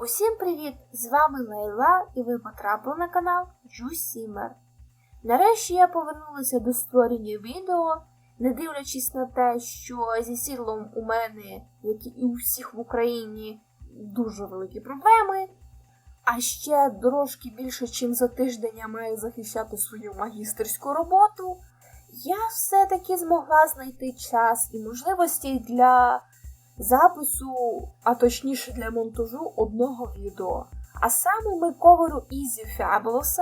Усім привіт! З вами Лейла і ви потрапили на канал Джусімер. Нарешті я повернулася до створення відео, не дивлячись на те, що зі сідлом у мене, як і у всіх в Україні, дуже великі проблеми. А ще трошки більше, ніж за тиждень я маю захищати свою магістерську роботу. Я все-таки змогла знайти час і можливості для запису, а точніше для монтажу одного відео. А саме мейковеру Easy Fabulous.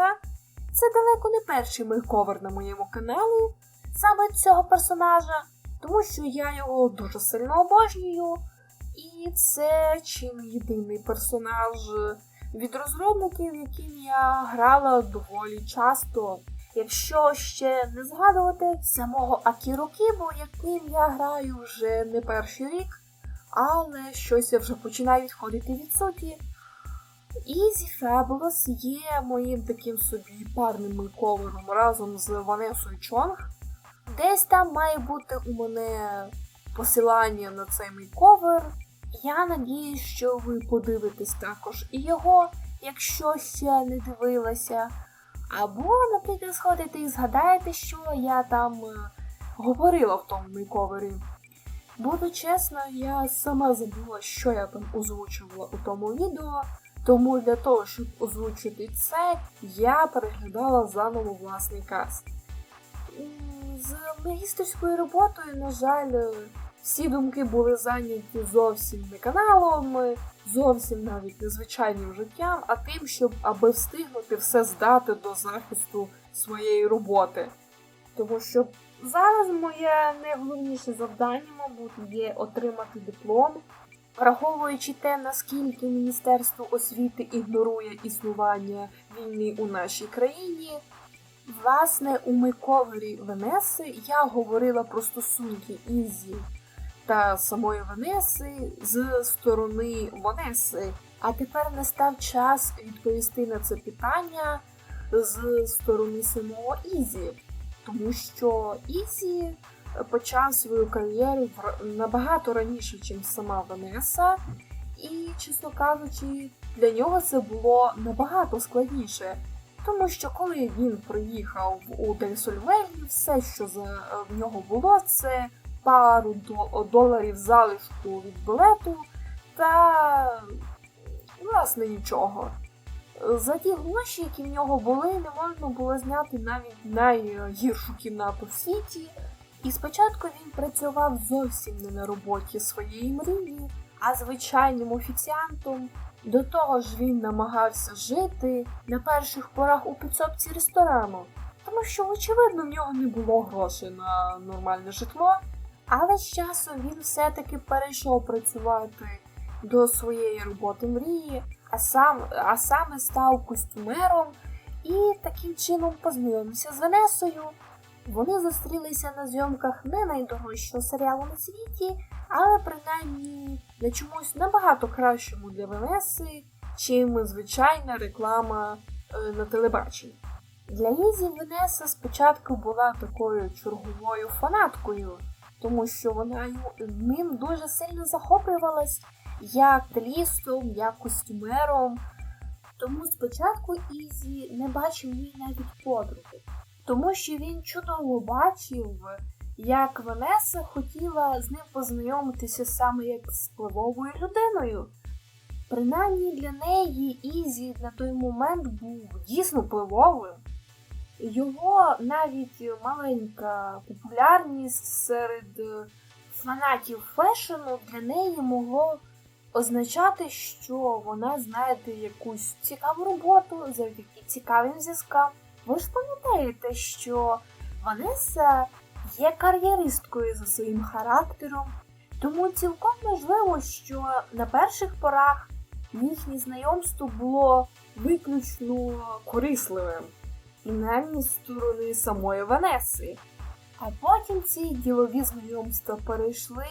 Це далеко не перший мейковер на моєму каналі, саме цього персонажа, тому що я його дуже сильно обожнюю. І це чи не єдиний персонаж від розробників, яким я грала доволі часто. Якщо ще не згадувати самого Акіру Кібу, яким я граю вже не перший рік, але щось я вже починаю відходити від суті. Easy Fabulous є моїм таким собі парним мейковером разом з Ванесою Чонг. Десь там має бути у мене посилання на цей мейковер. Я надіюсь, що ви подивитесь також і його, якщо ще не дивилася. Або, наприклад, сходите і згадаєте, що я там е, говорила в тому мейковері. Буду чесно, я сама забула, що я там озвучувала у тому відео, тому для того, щоб озвучити це, я переглядала заново власний каст. З магістерською роботою, на жаль, всі думки були зайняті зовсім не каналом, зовсім навіть не звичайним життям, а тим, щоб аби встигнути все здати до захисту своєї роботи. Тому що зараз моє найголовніше завдання, мабуть, є отримати диплом, враховуючи те, наскільки Міністерство освіти ігнорує існування війни у нашій країні. Власне, у мейковері Венеси я говорила про стосунки Ізі та самої Венеси з сторони Вонеси. А тепер настав час відповісти на це питання з сторони самого Ізі, тому що Ізі почав свою кар'єру набагато раніше, ніж сама Венеса, і, чесно кажучи, для нього це було набагато складніше. Тому що коли він приїхав у Дельсольвелі, все, що за в нього було, це пару доларів залишку від білету та власне нічого. За ті гроші, які в нього були, не можна було зняти навіть найгіршу кімнату в світі. І спочатку він працював зовсім не на роботі своєї мрії, а звичайним офіціантом. До того ж він намагався жити на перших порах у підсобці ресторану, тому що, очевидно, в нього не було грошей на нормальне житло. Але з часом він все-таки перейшов працювати до своєї роботи мрії, а, сам, а саме став костюмером і таким чином познайомився з Венесою. Вони зустрілися на зйомках не найдорожчого серіалу на світі, але принаймні на чомусь набагато кращому для Венеси, чим звичайна реклама е, на телебаченні. Для Ізі Венеса спочатку була такою черговою фанаткою, тому що вона ним дуже сильно захоплювалась як стилістом, як костюмером. Тому спочатку Ізі не бачив їй навіть подруги, тому що він чудово бачив, як Венеса хотіла з ним познайомитися саме як з впливовою людиною. Принаймні для неї Ізі на той момент був дійсно впливовим. Його навіть маленька популярність серед фанатів фешену для неї могло означати, що вона знайде якусь цікаву роботу завдяки цікавим зв'язкам. Ви ж пам'ятаєте, що Ванеса є кар'єристкою за своїм характером, тому цілком можливо, що на перших порах їхнє знайомство було виключно корисливим, принаймні з сторони самої Ванеси. А потім ці ділові знайомства перейшли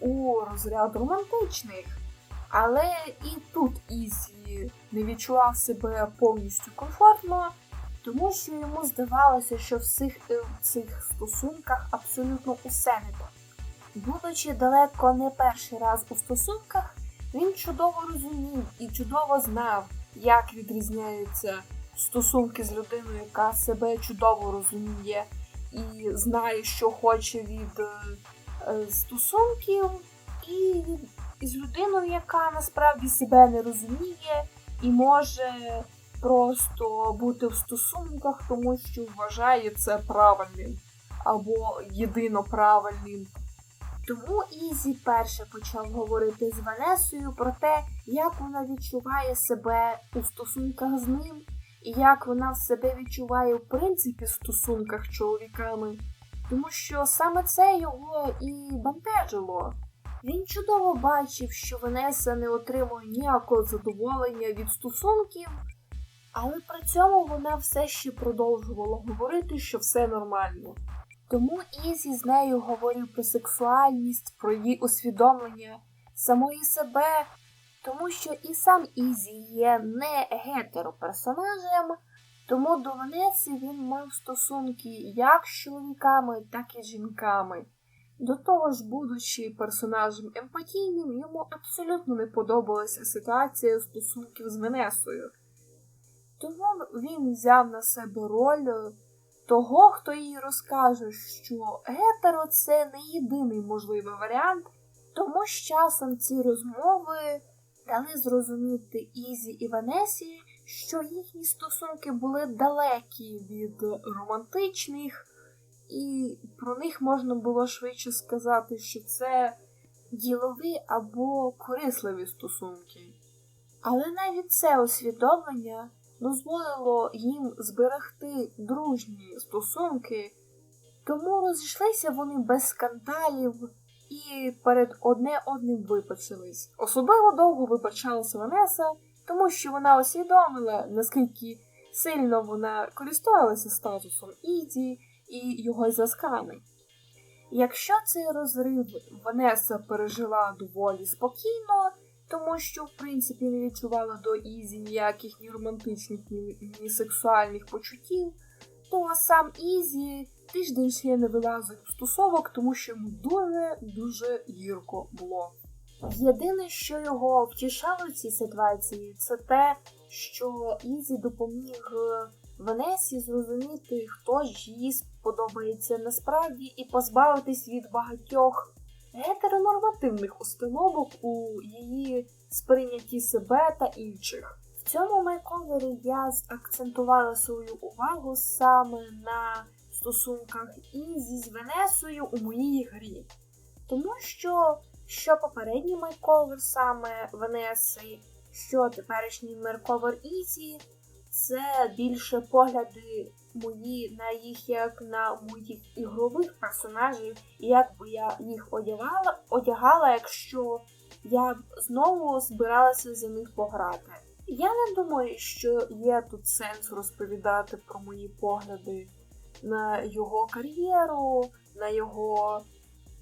у розряд романтичних. Але і тут Ізі не відчував себе повністю комфортно, тому що йому здавалося, що в цих, е, в цих стосунках абсолютно усе не так. Будучи далеко не перший раз у стосунках, Він чудово розумів і чудово знав, як відрізняються стосунки з людиною, яка себе чудово розуміє і знає, що хоче від е, е, стосунків, і і з людиною, яка насправді себе не розуміє і може просто бути в стосунках, тому що вважає це правильним або єдино правильним. Тому Ізі перше почав говорити з Ванесою про те, як вона відчуває себе у стосунках з ним, і як вона себе відчуває в принципі в стосунках з чоловіками, тому що саме це його і бентежило. Він чудово бачив, що Ванеса не отримує ніякого задоволення від стосунків, але при цьому вона все ще продовжувала говорити, що все нормально. Тому Ізі з нею говорив про сексуальність, про її усвідомлення самої себе, тому що і сам Ізі є не гетероперсонажем, тому до Ванеси він мав стосунки як з чоловіками, так і з жінками. До того ж, будучи персонажем емпатійним, йому абсолютно не подобалася ситуація стосунків з Венесою. Тому він взяв на себе роль того, хто їй розкаже, що гетеро це не єдиний можливий варіант, тому з часом ці розмови дали зрозуміти Ізі і Ванесі, що їхні стосунки були далекі від романтичних, і про них можна було швидше сказати, що це ділові або корисливі стосунки. Але навіть це усвідомлення дозволило їм зберегти дружні стосунки, тому розійшлися вони без скандалів і перед одне одним вибачились. Особливо довго вибачалася Ванеса, тому що вона усвідомила, наскільки сильно вона користувалася статусом Іді і його зв'язками. Якщо цей розрив Ванеса пережила доволі спокійно, тому що, в принципі, не відчувала до Ізі ніяких ні романтичних, ні, ні сексуальних почуттів, то сам Ізі тиждень ще не вилазив з стосовок, тому що йому дуже-дуже гірко було. Єдине, що його втішало в цій ситуації, це те, що Ізі допоміг Венесі зрозуміти, хто ж їй сподобається насправді, і позбавитись від багатьох гетеронормативних установок у її сприйнятті себе та інших. В цьому мейковері я акцентувала свою увагу саме на стосунках Ізі з Венесою у моїй грі. Тому що що попередній мейковер саме Венеси, що теперішній мейковер Ізі, це більше погляди мої на їх як на моїх ігрових персонажів, як би я їх одягала, одягала, якщо я б знову збиралася за них пограти. Я не думаю, що є тут сенс розповідати про мої погляди на його кар'єру, на його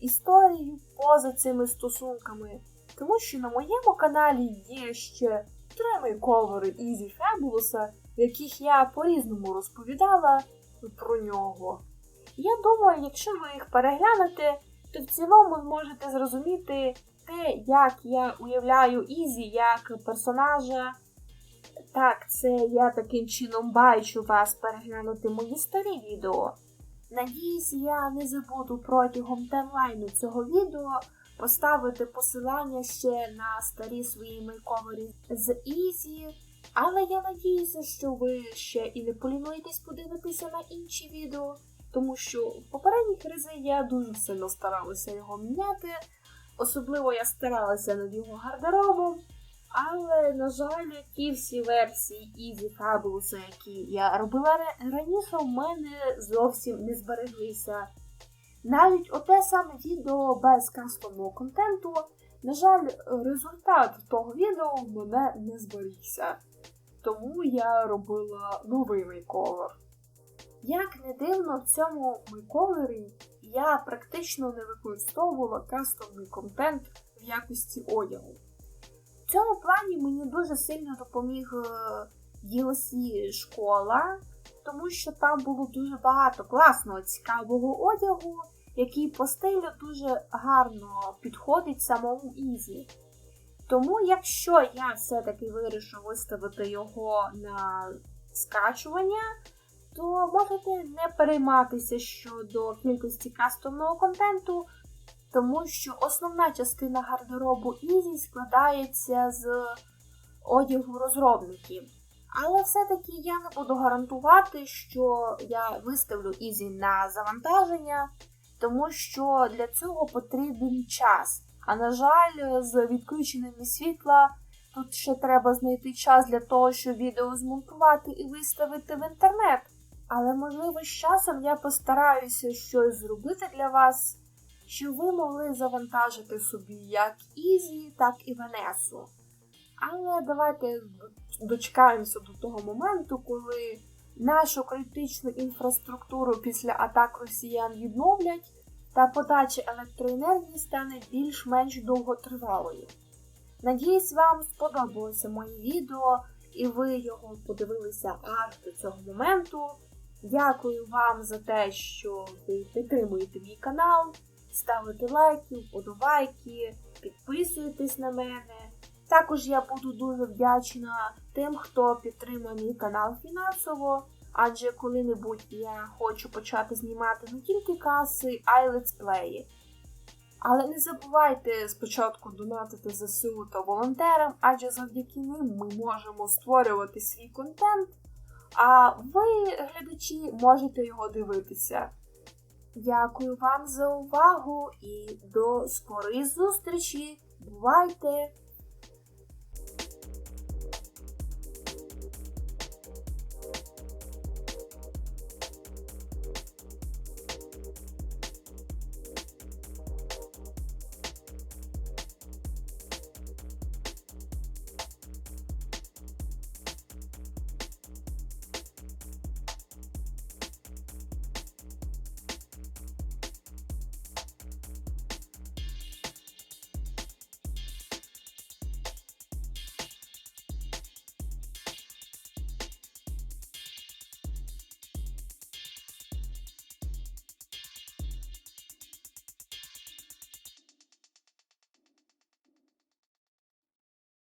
історію поза цими стосунками, тому що на моєму каналі є ще три мейковери Ізі Фебулуса, в яких я по-різному розповідала про нього. Я думаю, якщо ви їх переглянете, то в цілому зможете зрозуміти те, як я уявляю Ізі як персонажа. Так, це я таким чином бачу вас переглянути мої старі відео. Надіюсь, я не забуду протягом таймлайну цього відео поставити посилання ще на старі свої мейковері з Ізі. Але я надіюся, що ви ще і не полінуєтесь подивитися на інші відео, тому що в попередніх рази я дуже сильно старалася його міняти. Особливо я старалася над його гардеробом. Але, на жаль, ті всі версії Easy Fabulous, які я робила раніше, в мене зовсім не збереглися. Навіть оте саме відео без кастомного контенту, на жаль, результат того відео в мене не зберігся. Тому я робила новий мейковер. Як не дивно, в цьому мейковері я практично не використовувала кастомний контент в якості одягу. В цьому плані мені дуже сильно допоміг е, DLC школа, тому що там було дуже багато класного, цікавого одягу, який по стилю дуже гарно підходить самому Ізі. Тому, якщо я все-таки вирішу виставити його на скачування, то можете не перейматися щодо кількості кастомного контенту, тому що основна частина гардеробу Ізі складається з одягу розробників. Але все-таки я не буду гарантувати, що я виставлю Ізі на завантаження, тому що для цього потрібен час. А на жаль, з відключеними світла тут ще треба знайти час для того, щоб відео змонтувати і виставити в інтернет. Але можливо з часом я постараюся щось зробити для вас, щоб ви могли завантажити собі як Ізі, так і Венесу. Але давайте дочекаємося до того моменту, коли нашу критичну інфраструктуру після атак росіян відновлять, та подача електроенергії стане більш-менш довготривалою. Надіюсь, вам сподобалося моє відео і ви його подивилися аж до цього моменту. Дякую вам за те, що ви підтримуєте мій канал, ставите лайки, вподобайки, підписуєтесь на мене. Також я буду дуже вдячна тим, хто підтримує мій канал фінансово, адже коли-небудь я хочу почати знімати не тільки каси, а й летсплеї. Але не забувайте спочатку донатити ЗСУ та волонтерам, адже завдяки ним ми можемо створювати свій контент, а ви, глядачі, можете його дивитися. Дякую вам за увагу і до скорої зустрічі! Бувайте!